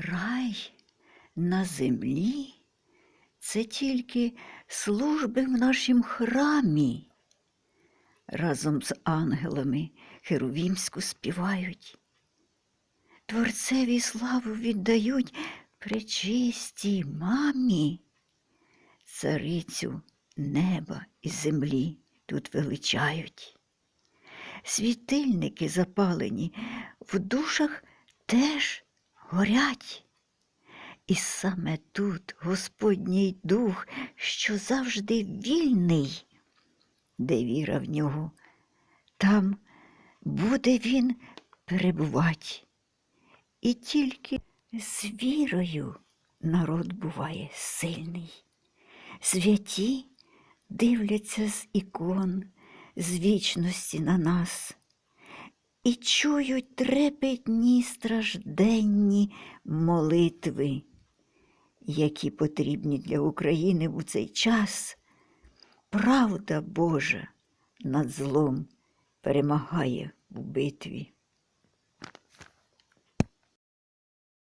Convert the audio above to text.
Рай на землі це тільки служби в нашім храмі. Разом з ангелами херувімську співають. Творцеві славу віддають пречистій мамі. Царицю неба і землі тут величають. Світильники запалені в душах теж горять. І саме тут Господній дух, що завжди вільний, де віра в нього, там буде він перебувати. І тільки з вірою народ буває сильний. Святі дивляться з ікон, з вічності на нас і чують трепетні стражденні молитви, які потрібні для України у цей час. Правда Божа над злом перемагає в битві.